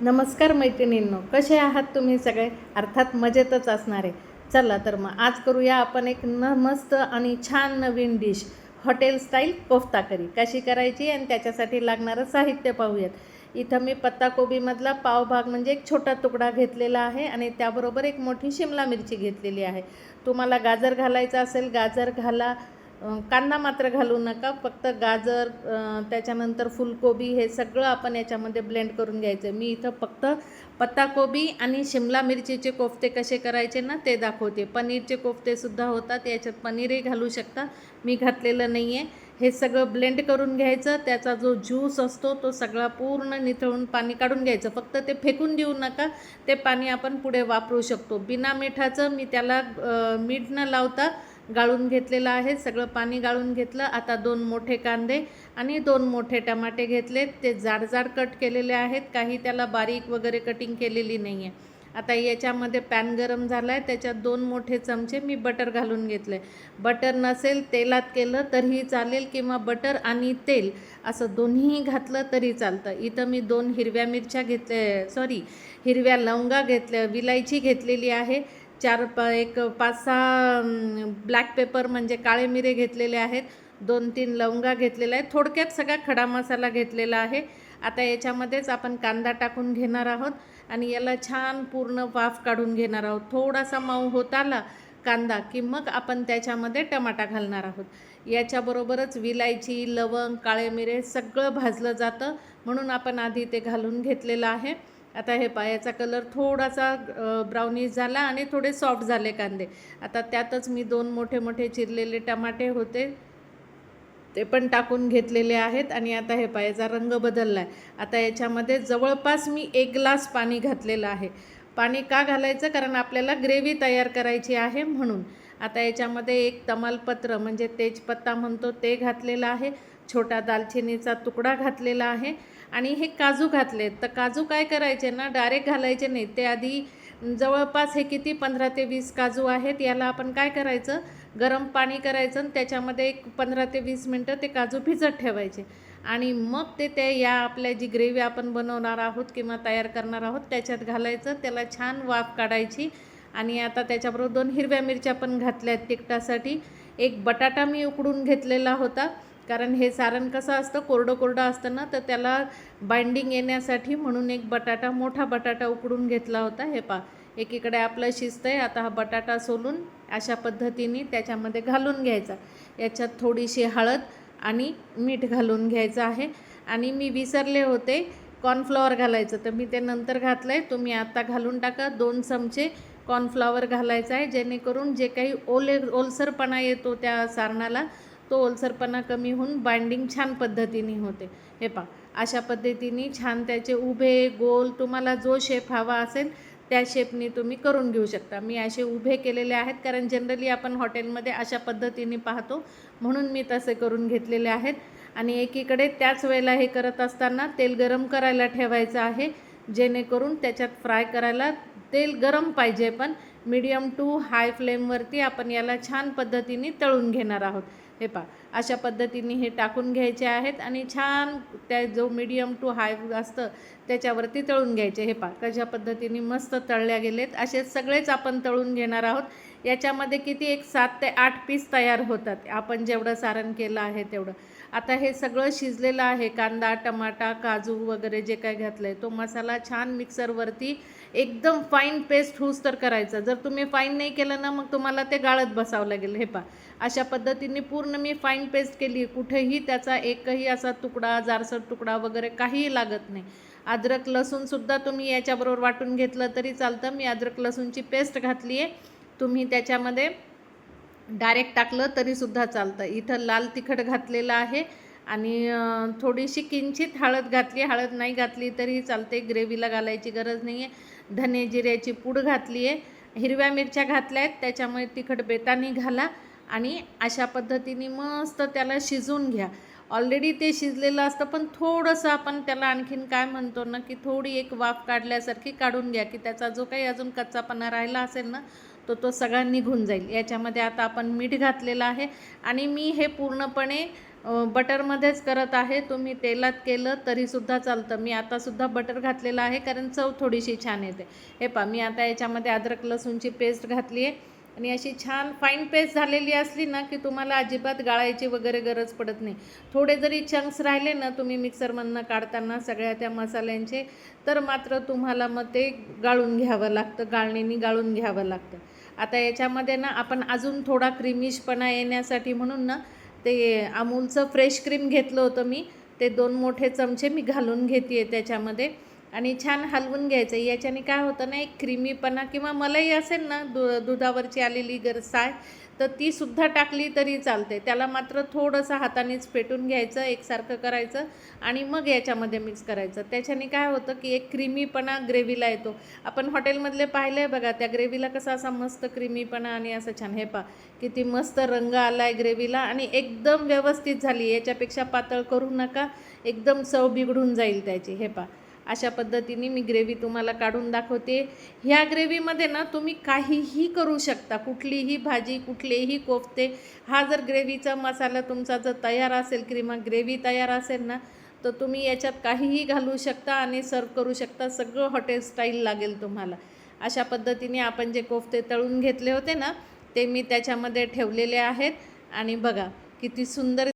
नमस्कार मैत्रिणींनो कसे आहात तुम्ही सगळे? अर्थात मजेतच असणारे चला तर मग आज करूया आपण एक न मस्त आणि छान नवीन dish hotel style kofta curry कशी करायची आणि त्याच्यासाठी लागणारं साहित्य पाहूयात. इथं मी पत्ताकोबीमधला पावभाग म्हणजे एक छोटा तुकडा घेतलेला आहे आणि त्याबरोबर एक मोठी शिमला मिरची घेतलेली आहे. तुम्हाला गाजर घालायचं असेल गाजर घाला. कांदा मात्र घालू नका. फक्त गाजर त्याच्यानंतर फुलकोबी हे सगळं आपण याच्यामध्ये ब्लेंड करून घ्यायचं. मी इथं फक्त पत्ताकोबी आणि शिमला मिरचीचे कोफ्ते कसे करायचे ना ते दाखवते. पनीरचे कोफ्तेसुद्धा होतात. याच्यात पनीरही घालू शकता. मी घातलेलं नाही आहे हे सगळं ब्लेंड करून घ्यायचं. त्याचा जो ज्यूस असतो तो सगळा पूर्ण निथळून पाणी काढून घ्यायचं. फक्त ते फेकून देऊ नका. ते पाणी आपण पुढे वापरू शकतो. बिना मिठाचं मी त्याला मीठ न लावता गाळून घेतलेलं आहे. सगळं पाणी गाळून घेतलं. आता दोन मोठे कांदे आणि दोन मोठे टमाटे घेतले. ते जाड जाड कट केलेले आहेत. काही त्याला बारीक वगैरे कटिंग केलेली नाही आहे आता याच्यामध्ये पॅन गरम झाला आहे त्याच्यात दोन मोठे चमचे मी बटर घालून घेतले. बटर नसेल तेलात केलं तरीही चालेल किंवा बटर आणि तेल असं दोन्हीही घातलं तरी चालतं. इथं मी दोन हिरव्या मिरच्या घेतल्या सॉरी हिरव्या लवंगा घेतल्या विलायची घेतलेली आहे. चार प एक पाच सहा ब्लॅक पेपर म्हणजे काळे मिरे घेतलेले आहेत. दोन तीन लवंगा घेतलेल्या आहेत. थोडक्यात सगळा खडा मसाला घेतलेला आहे. आता याच्यामध्येच आपण कांदा टाकून घेणार आहोत आणि याला छान पूर्ण वाफ काढून घेणार आहोत. थोडासा मऊ होत आला कांदा की मग आपण त्याच्यामध्ये टमाटा घालणार आहोत. याच्याबरोबरच विलायची लवंग काळे मिरे सगळं भाजलं जातं. म्हणून आपण आधी ते घालून घेतलेलं आहे. आता हे पायाचा कलर थोडासा ब्राउनिश झाला आणि थोडे सॉफ्ट झाले कांदे. आता त्यातच मी दोन मोठे मोठे चिरलेले टमाटे होते ते पण टाकून घेतलेले आहेत आणि आता हे पायाचा रंग बदलला आहे आता याच्यामध्ये जवळपास मी एक ग्लास पाणी घातलेलं आहे. पाणी का घालायचं? कारण आपल्याला ग्रेव्ही तयार करायची आहे म्हणून. आता याच्यामध्ये एक तमालपत्र म्हणजे तेजपत्ता म्हणतो ते घातलेलं आहे. छोटा दालचिनीचा तुकडा घातलेला आहे. आणि हे काजू घातले तर काजू काय करायचे ना डायरेक्ट घालायचे नाही. ते आधी जवळपास हे किती पंधरा ते वीस काजू आहेत याला आपण काय करायचं? गरम पाणी करायचं आणि त्याच्यामध्ये एक पंधरा ते वीस मिनटं ते काजू भिजत ठेवायचे. आणि मग ते ते या आपल्या जी ग्रेव्ही आपण बनवणार आहोत किंवा तयार करणार आहोत त्याच्यात घालायचं. त्याला छान वाफ काढायची. आणि आता त्याच्याबरोबर दोन हिरव्या मिरच्या पण घातल्या आहेत तिखटासाठी. एक बटाटा मी उकडून घेतलेला होता. कारण हे सारण कसं असतं कोरडं कोरडं असतं ना तर त्याला बाइंडिंग येण्यासाठी म्हणून एक बटाटा मोठा बटाटा उकडून घेतला होता. हे पा एकीकडे आपलं शिजतं आहे आता हा बटाटा सोलून अशा पद्धतीने त्याच्यामध्ये घालून घ्यायचा. याच्यात थोडीशी हळद आणि मीठ घालून घ्यायचं आहे. आणि मी विसरले होते कॉर्नफ्लॉवर घालायचं तर मी ते नंतर घातलं आहे तुम्ही आता घालून टाका. दोन चमचे कॉर्नफ्लॉवर घालायचं आहे जेणेकरून जे काही ओले ओलसरपणा येतो त्या सारणाला तो ओलसरपणा कमी होऊन बाइंडिंग छान पद्धतीने होते. हे पा अशा पद्धतीने छान त्याचे उभे गोल तुम्हाला जो शेप हवा असेल त्या शेपनी तुम्ही करून घेऊ शकता. मी असे उभे केलेले आहेत कारण जनरली आपण हॉटेलमध्ये अशा पद्धतीने पाहतो. म्हणून मी तसे करून घेतलेले आहेत. आणि एकीकडे त्याच वेळेला हे करत असताना तेल गरम करायला ठेवायचं आहे जेणेकरून त्याच्यात फ्राय करायला तेल गरम पाहिजे. पण मीडियम टू हाय फ्लेमवरती आपण याला छान पद्धतीने तळून घेणार आहोत. हे पा अशा पद्धतीने हे टाकून घ्यायचे आहेत आणि छान त्या जो मीडियम टू हाय असतं त्याच्यावरती तळून घ्यायचे. हे पा कशा पद्धतीने मस्त तळल्या गेलेत असे सगळेच आपण तळून घेणार आहोत. याच्यामध्ये किती एक सात ते आठ पीस तयार होतात. आपण जेवढं सारण केलं आहे तेवढं. आता हे सगळं शिजलेलं आहे कांदा टमाटा काजू वगैरे जे काय घातलं आहे तो मसाला छान मिक्सरवरती एकदम फाईन पेस्ट होऊस तर करायचं. जर तुम्ही फाईन नाही केलं ना मग तुम्हाला ते गाळत बसावं लागेल. हे पा अशा पद्धतीने पूर्ण मी फाईन पेस्ट केली. कुठेही त्याचा एकही असा तुकडा जारसर तुकडा वगैरे काहीही लागत नाही. अद्रक लसूणसुद्धा तुम्ही याच्याबरोबर वाटून घेतलं तरी चालतं. मी अद्रक लसूणची पेस्ट घातली आहे तुम्ही त्याच्यामध्ये डायरेक्ट टाकलं तरीसुद्धा चालतं. इथं लाल तिखट घातलेलं आहे आणि थोडीशी किंचित हळद घातली. हळद नाही घातली तरी चालते. ग्रेव्हीला घालायची गरज नाही आहे धने जिऱ्याची पूड घातली आहे हिरव्या मिरच्या घातल्या आहेत. त्याच्यामुळे तिखट बेतानी घाला. आणि अशा पद्धतीने मस्त त्याला शिजून घ्या. ऑलरेडी ते शिजलेलं असतं पण थोडंसं आपण त्याला आणखीन काय म्हणतो ना की थोडी एक वाफ काढल्यासारखी काढून घ्या की त्याचा जो काही अजून कच्चापणा राहिला असेल ना तो तो सगळा निघून जाईल. याच्यामध्ये आता आपण मीठ घातलेलं आहे आणि मी हे पूर्णपणे बटरमध्येच करत आहे. तुम्ही तेलात केलं तरीसुद्धा चालतं. मी आतासुद्धा बटर घातलेलं आहे कारण चव थोडीशी छान येते. हे पहा मी आता याच्यामध्ये अद्रक लसूणची पेस्ट घातली आहे. आणि अशी छान फाईन पेस्ट झालेली असली ना की तुम्हाला अजिबात गाळायची वगैरे गरज पडत नाही. थोडे जरी चंक्स राहिले ना तुम्ही मिक्सरमधनं काढताना सगळ्या त्या मसाल्यांचे तर मात्र तुम्हाला मग ते गाळून घ्यावं लागतं गाळणीने गाळून घ्यावं लागतं. आता याच्यामध्ये ना आपण अजून थोडा क्रिमिशपणा येण्यासाठी म्हणून ना ते अमूलचं फ्रेश क्रीम घेतलं होतं मी. ते दोन मोठे चमचे मी घालून घेते त्याच्यामध्ये. आणि छान हलवून घ्यायचं. याच्याने काय होतं ना एक क्रीमीपणा किंवा मलाई असेल ना दु दुधावरची आलेली गर साय तर ती सुद्धा टाकली तरी चालते त्याला मात्र थोडंसं हातानेच फेटून घ्यायचं एकसारखं करायचं आणि मग याच्यामध्ये मिक्स करायचं. त्याच्याने काय होतं की एक क्रीमीपणा ग्रेव्हीला येतो. आपण हॉटेलमधले पाहिलं आहे बघा त्या ग्रेव्हीला कसा असा मस्त क्रीमीपणा आणि असं छान हे पा किती मस्त रंग आला आहे ग्रेव्हीला आणि एकदम व्यवस्थित झाली. याच्यापेक्षा पातळ करू नका एकदम चव बिघडून जाईल त्याची हे पा अशा पद्धतीने मी ग्रेव्ही तुम्हाला काढून दाखवते. ह्या ग्रेव्हीमध्ये ना तुम्ही काहीही करू शकता. कुठलीही भाजी कुठलेही कोफ्ते हा जर ग्रेव्हीचा मसाला तुमचा जर तयार असेल किंवा ग्रेव्ही तयार असेल ना तर तुम्ही याच्यात काहीही घालू शकता आणि सर्व करू शकता. सगळं हॉटेल स्टाईल लागेल तुम्हाला. अशा पद्धतीने आपण जे कोफ्ते तळून घेतले होते ना ते मी त्याच्यामध्ये ठेवलेले आहेत. आणि बघा किती सुंदर